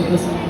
outras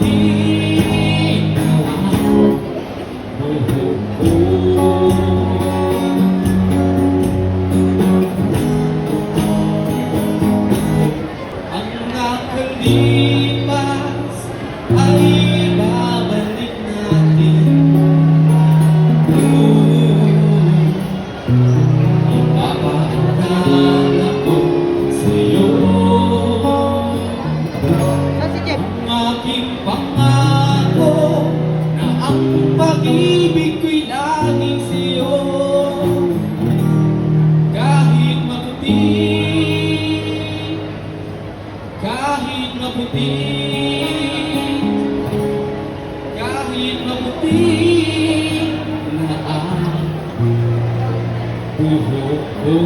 You. pangako na ang pag-ibig ko'y laging sa'yo. Kahit maputi kahit maputi kahit maputi na ang buhok ko